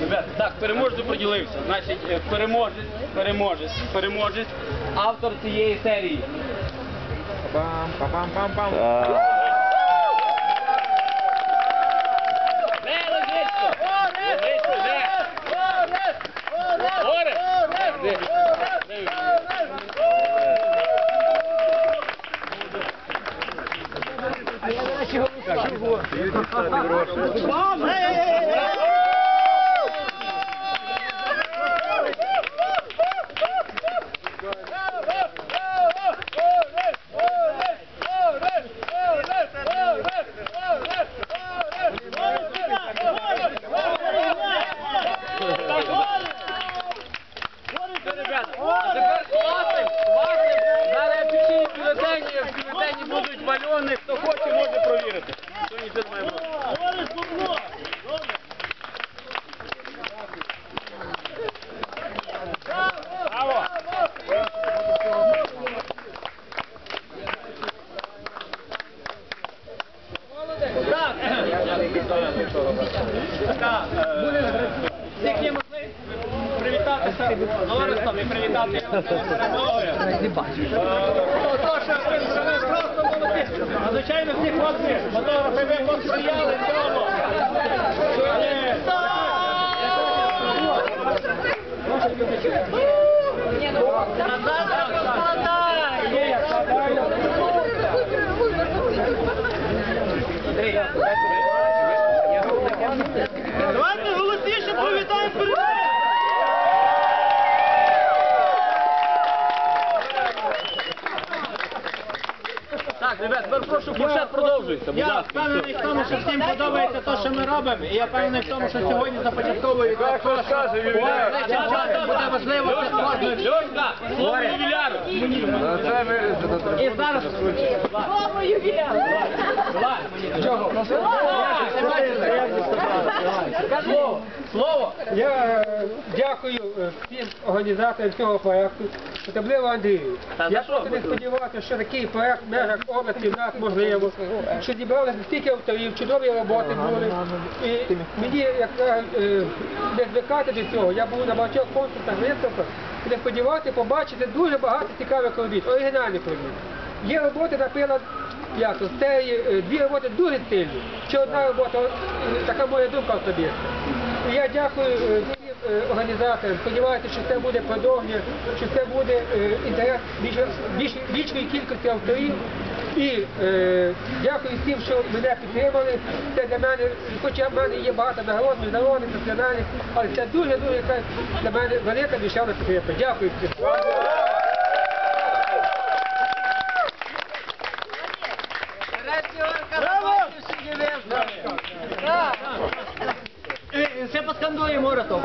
Ребят, так, переможець поділився. Значить, е, переможець, переможець, переможець, автор цієї серії. Де Лозицько? Лозицько, де? Горе? Де? Де? Ребята, тепер класик, класик. Зараз піші в бюлетені, в бюлетені будуть хто хоче, може провірити. Всіх є можливість привітатися з Орестом і привітати його з перемогою. Не бачу. просто молодці. А звичайно всі хлопці, фотографи, ви посприяли цьому. Е, Давайте голосніше привітаємо перемогу! Ребят, тепер прошу, фуршет продовжується, будь Я ласка. впевнений в тому, що всім подобається те, що ми робимо, і я впевнений в тому, що сьогодні започатковується те, що найближчим часом буде важливо це кожен. Льошка, слово ювіляру. І зараз слово, слово. Слово. Я е, дякую е, всім організаторам цього проекту, особливо Андрію. Та Я що? просто не сподівався, що такий проект в межах області в нас можливо, що зібралися стільки авторів, чудові роботи були. І мені, як кажуть, е, не звикати до цього, я був на багатьох конкурсах, виставках, і не сподівався побачити дуже багато цікавих робіт, оригінальних робіт. Є роботи, наприклад, як то, з цієї, е, дві роботи дуже сильні. Ще одна робота, е, така моя думка особиста. Я дякую е, е, організаторам. Сподіваюся, що це буде продовження, що це буде інтерес більш- більшої кількості авторів. І е, дякую всім, що мене підтримали. Це для мене, хоча в мене є багато нагород, міжнародних, національних, але це дуже-дуже для мене велика душевна підтримка. Дякую всім. Vamos! caramba, eu cheguei mesmo. Sempre as candoia, mora, Tom.